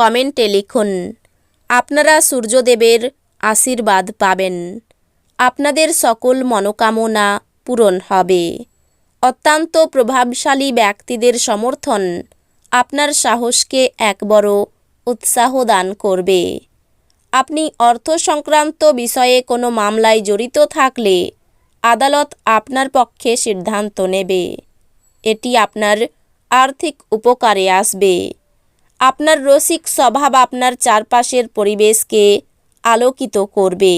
কমেন্টে লিখুন, আপনারা সূর্যদেবের আশীর্বাদ পাবেন। আপনাদের সকল মনোকামনা পূরণ হবে। অত্যন্ত প্রভাবশালী ব্যক্তিদের সমর্থন আপনার সাহসকে এক বড় উৎসাহ দান করবে। আপনি অর্থ সংক্রান্ত বিষয়ে কোনো মামলায় জড়িত থাকলে আদালত আপনার পক্ষে সিদ্ধান্ত নেবে। এটি আপনার আর্থিক উপকারে আসবে। আপনার রসিক স্বভাব আপনার চারপাশের পরিবেশকে আলোকিত করবে।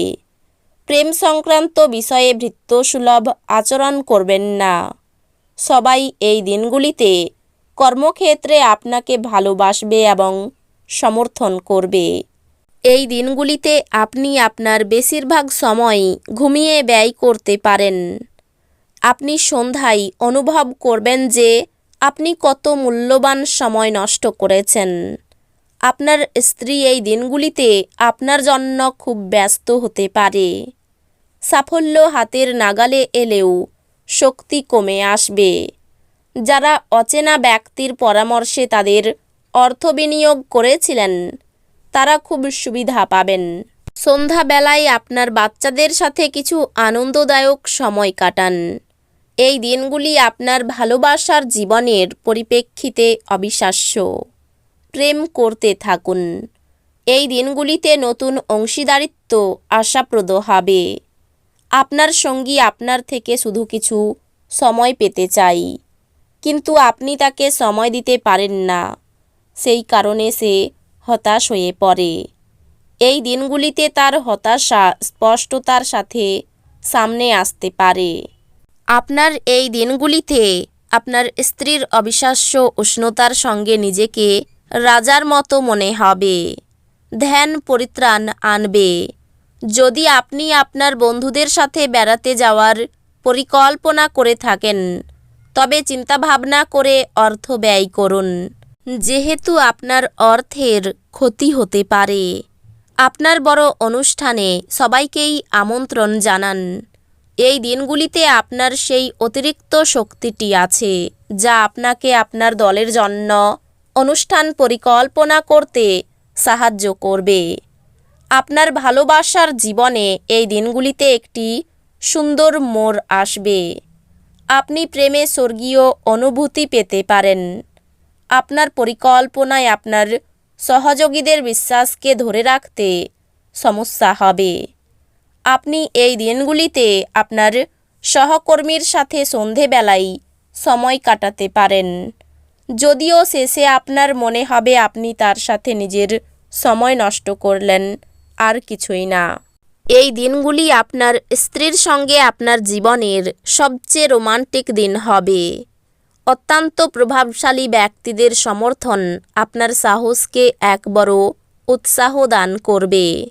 প্রেম সংক্রান্ত বিষয়ে ভৃত্যসুলভ আচরণ করবেন না। সবাই এই দিনগুলিতে কর্মক্ষেত্রে আপনাকে ভালোবাসবে এবং সমর্থন করবে। এই দিনগুলিতে আপনি আপনার বেশিরভাগ সময় ঘুমিয়ে ব্যয় করতে পারেন। আপনি সন্ধ্যায় অনুভব করবেন যে আপনি কত মূল্যবান সময় নষ্ট করেছেন? আপনার স্ত্রী এই দিনগুলিতে আপনার জন্য খুব ব্যস্ত হতে পারে। সাফল্য হাতের নাগালে এলেও শক্তি কমে আসবে। যারা অচেনা ব্যক্তির পরামর্শে তাদের অর্থ বিনিয়োগ করেছিলেন, তারা খুব সুবিধা পাবেন। সন্ধ্যাবেলায় আপনার বাচ্চাদের সাথে কিছু আনন্দদায়ক সময় কাটান। এই দিনগুলি আপনার ভালোবাসার জীবনের পরিপ্রেক্ষিতে অবিশ্বাস্য। প্রেম করতে থাকুন। এই দিনগুলিতে নতুন অংশীদারিত্ব আশাপ্রদ হবে। আপনার সঙ্গী আপনার থেকে শুধু কিছু সময় পেতে চাই। কিন্তু আপনি তাকে সময় দিতে পারেন না। সেই কারণে সে হতাশ হয়ে পড়ে। এই দিনগুলিতে তার হতাশা স্পষ্টতার সাথে সামনে আসতে পারে। আপনার এই দিনগুলিতে আপনার স্ত্রীর অবিশ্বাস্য উষ্ণতার সঙ্গে নিজেকে রাজার মতো মনে হবে। ধ্যান, পরিত্রাণ আনবে। যদি আপনি আপনার বন্ধুদের সাথে বেড়াতে যাওয়ার পরিকল্পনা করে থাকেন, তবে চিন্তাভাবনা করে অর্থ ব্যয় করুন। যেহেতু আপনার অর্থের ক্ষতি হতে পারে, আপনার বড় অনুষ্ঠানে সবাইকেই আমন্ত্রণ জানান। এই দিনগুলিতে আপনার সেই অতিরিক্ত শক্তিটি আছে, যা আপনাকে আপনার দলের জন্য অনুষ্ঠান পরিকল্পনা করতে সাহায্য করবে। আপনার ভালোবাসার জীবনে এই দিনগুলিতে একটি সুন্দর মোড় আসবে। আপনি প্রেমে স্বর্গীয় অনুভূতি পেতে পারেন। আপনার পরিকল্পনায় আপনার সহযোগীদের বিশ্বাসকে ধরে রাখতে সমস্যা হবে। আপনি এই দিনগুলিতে আপনার সহকর্মীর সাথে সন্ধেবেলায় সময় কাটাতে পারেন। যদিও শেষে আপনার মনে হবে আপনি তার সাথে নিজের সময় নষ্ট করলেন, আর কিছুই না। এই দিনগুলি আপনার স্ত্রীর সঙ্গে আপনার জীবনের সবচেয়ে রোমান্টিক দিন হবে। অত্যন্ত প্রভাবশালী ব্যক্তিদের সমর্থন আপনার সাহসকে এক বড় উৎসাহ দান করবে।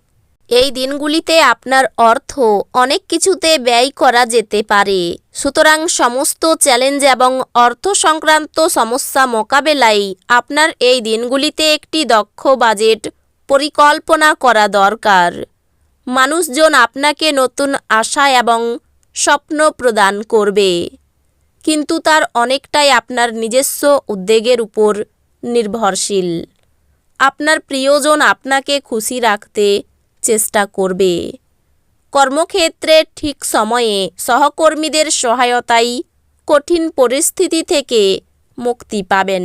এই দিনগুলিতে আপনার অর্থ অনেক কিছুতে ব্যয় করা যেতে পারে। সুতরাং সমস্ত চ্যালেঞ্জ এবং অর্থ সংক্রান্ত সমস্যা মোকাবেলায় আপনার এই দিনগুলিতে একটি দক্ষ বাজেট পরিকল্পনা করা দরকার। মানুষজন আপনাকে নতুন আশা এবং স্বপ্ন প্রদান করবে। কিন্তু তার অনেকটাই আপনার নিজস্ব উদ্বেগের উপর নির্ভরশীল। আপনার প্রিয়জন আপনাকে খুশি রাখতে চেষ্টা করবে। কর্মক্ষেত্রে ঠিক সময়ে সহকর্মীদের সহায়তাই কঠিন পরিস্থিতি থেকে মুক্তি পাবেন।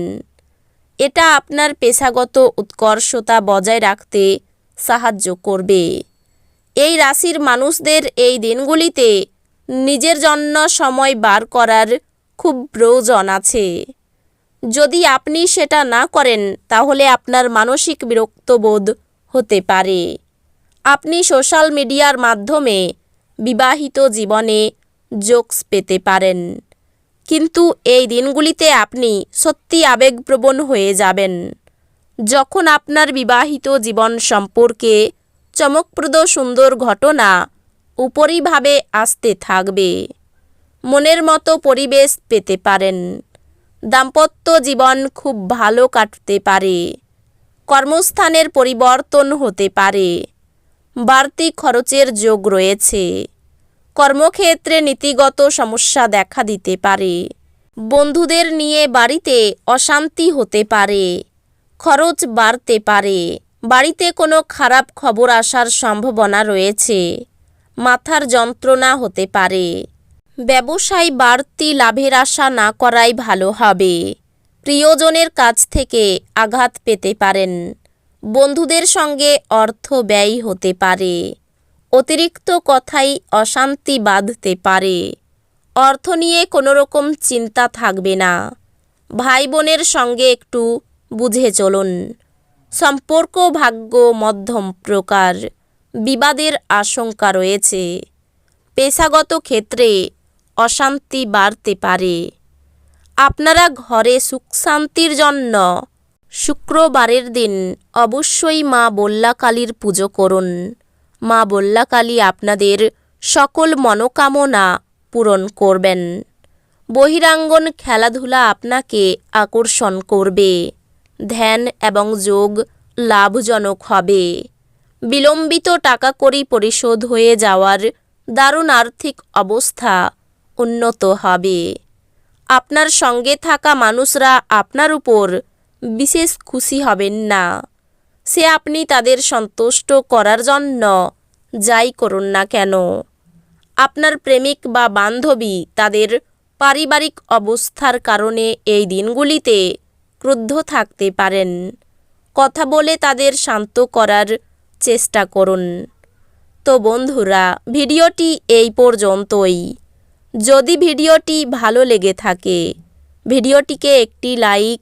এটা আপনার পেশাগত উৎকর্ষতা বজায় রাখতে সাহায্য করবে। এই রাশির মানুষদের এই দিনগুলিতে নিজের জন্য সময় বার করার খুব প্রয়োজন আছে। যদি আপনি সেটা না করেন, তাহলে আপনার মানসিক বিরক্তবোধ হতে পারে। আপনি সোশ্যাল মিডিয়ার মাধ্যমে বিবাহিত জীবনে জোকস পেতে পারেন। কিন্তু এই দিনগুলিতে আপনি সত্যি আবেগপ্রবণ হয়ে যাবেন। যখন আপনার বিবাহিত জীবন সম্পর্কে চমকপ্রদ সুন্দর ঘটনা উপরিভাবে আসতে থাকবে। মনের মতো পরিবেশ পেতে পারেন। দাম্পত্য জীবন খুব ভালো কাটতে পারে। কর্মস্থানের পরিবর্তন হতে পারে। বাড়তি খরচের যোগ রয়েছে। কর্মক্ষেত্রে নীতিগত সমস্যা দেখা দিতে পারে। বন্ধুদের নিয়ে বাড়িতে অশান্তি হতে পারে। খরচ বাড়তে পারে। বাড়িতে কোনো খারাপ খবর আসার সম্ভাবনা রয়েছে। মাথার যন্ত্রণা হতে পারে। ব্যবসায় বাড়তি লাভের আশা না করাই ভালো হবে। প্রিয়জনের কাছ থেকে আঘাত পেতে পারেন। বন্ধুদের সঙ্গে অর্থ ব্যয় হতে পারে। অতিরিক্ত কথাই অশান্তি বাঁধতে পারে। অর্থ নিয়ে কোনো রকম চিন্তা থাকবে না। ভাই বোনের সঙ্গে একটু বুঝে চলুন। সম্পর্ক ভাগ্য মধ্যম প্রকার। বিবাদের আশঙ্কা রয়েছে। পেশাগত ক্ষেত্রে অশান্তি বাড়তে পারে। আপনারা ঘরে সুখ শান্তির জন্য শুক্রবারের দিন অবশ্যই মা বল্লাকালীর পুজো করুন। মা বল্লাকালী আপনাদের সকল মনোকামনা পূরণ করবেন। বহিরাঙ্গন খেলাধুলা আপনাকে আকর্ষণ করবে। ধ্যান এবং যোগ লাভজনক হবে। বিলম্বিত টাকা কড়ি পরিশোধ হয়ে যাওয়ার দারুণ আর্থিক অবস্থা উন্নত হবে। আপনার সঙ্গে থাকা মানুষরা আপনার উপর বিশেষ খুশি হবেন না। সে আপনি তাদের সন্তুষ্ট করার জন্য যাই করুন না কেন। আপনার প্রেমিক বা বান্ধবী তাদের পারিবারিক অবস্থার কারণে এই দিনগুলিতে ক্রুদ্ধ থাকতে পারেন। কথা বলে তাদের শান্ত করার চেষ্টা করুন। তো বন্ধুরা, ভিডিওটি এই পর্যন্তই। যদি ভিডিওটি ভালো লেগে থাকে, ভিডিওটিকে একটি লাইক